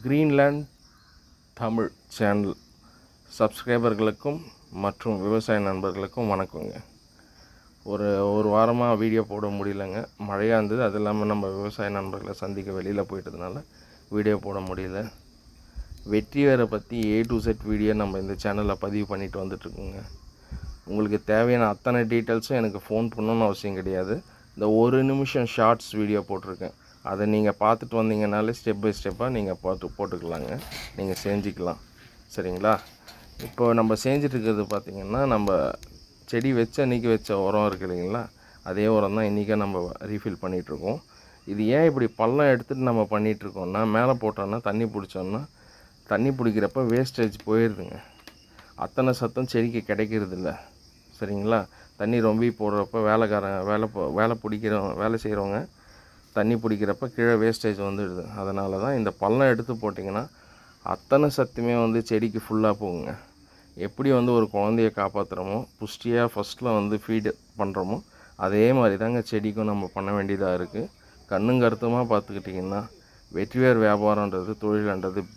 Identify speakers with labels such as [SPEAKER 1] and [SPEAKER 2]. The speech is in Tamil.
[SPEAKER 1] கிரீன்லேண்ட் தமிழ் சேனல் சப்ஸ்கிரைபர்களுக்கும் மற்றும் விவசாய நண்பர்களுக்கும் வணக்கங்க. ஒரு ஒரு வாரமாக வீடியோ போட முடியலங்க. மழையாக இருந்தது. அது இல்லாமல் நம்ம விவசாய நண்பர்களை சந்திக்க வெளியில் போயிட்டதுனால வீடியோ போட முடியல. வெற்றி வேரை பற்றி ஏ டு செட் வீடியோ நம்ம இந்த சேனலில் பதிவு பண்ணிட்டு வந்துட்டுருக்கோங்க. உங்களுக்கு தேவையான அத்தனை டீட்டெயில்ஸும் எனக்கு ஃபோன் பண்ணணும்னு அவசியம் கிடையாது. இந்த ஒரு நிமிஷம் ஷார்ட்ஸ் வீடியோ போட்டிருக்கேன். அதை நீங்கள் பார்த்துட்டு வந்தீங்கனாலே ஸ்டெப் பை ஸ்டெப்பாக நீங்கள் பார்த்து போட்டுக்கலாங்க. நீங்கள் செஞ்சுக்கலாம். சரிங்களா? இப்போ நம்ம செஞ்சிட்ருக்கிறது பார்த்திங்கன்னா நம்ம செடி வச்ச அன்றைக்கி வச்ச உரம் இருக்கு இல்லைங்களா? அதே உரம் தான் இன்றைக்கே நம்ம ரீஃபில் பண்ணிகிட்ருக்கோம் இது ஏன் இப்படி பள்ளம் எடுத்துகிட்டு நம்ம பண்ணிகிட்ருக்கோம்னா மேலே போட்டோன்னா தண்ணி பிடிச்சோன்னா தண்ணி பிடிக்கிறப்ப வேஸ்டேஜ் போயிடுதுங்க. அத்தனை சத்தம் செடிக்கு கிடைக்கிறது இல்லை சரிங்களா? தண்ணி ரொம்ப போடுறப்ப வேலைக்காரங்க வேலை வேலை பிடிக்கிறவங்க வேலை செய்கிறவங்க தண்ணி பிடிக்கிறப்ப கீழே வேஸ்டேஜ் வந்துடுது. அதனால தான் இந்த பள்ளம் எடுத்து போட்டிங்கன்னா அத்தனை சத்துமே வந்து செடிக்கு ஃபுல்லாக போகுங்க. எப்படி வந்து ஒரு குழந்தைய காப்பாற்றுறோமோ புஷ்டியாக ஃபஸ்ட்டில் வந்து ஃபீடு பண்ணுறோமோ அதே மாதிரி தாங்க செடிக்கும் நம்ம பண்ண வேண்டியதாக இருக்குது கண்ணும் கருத்துமாக பார்த்துக்கிட்டிங்கன்னா வெற்றிவேர் வியாபாரன்றது தொழிலன்றது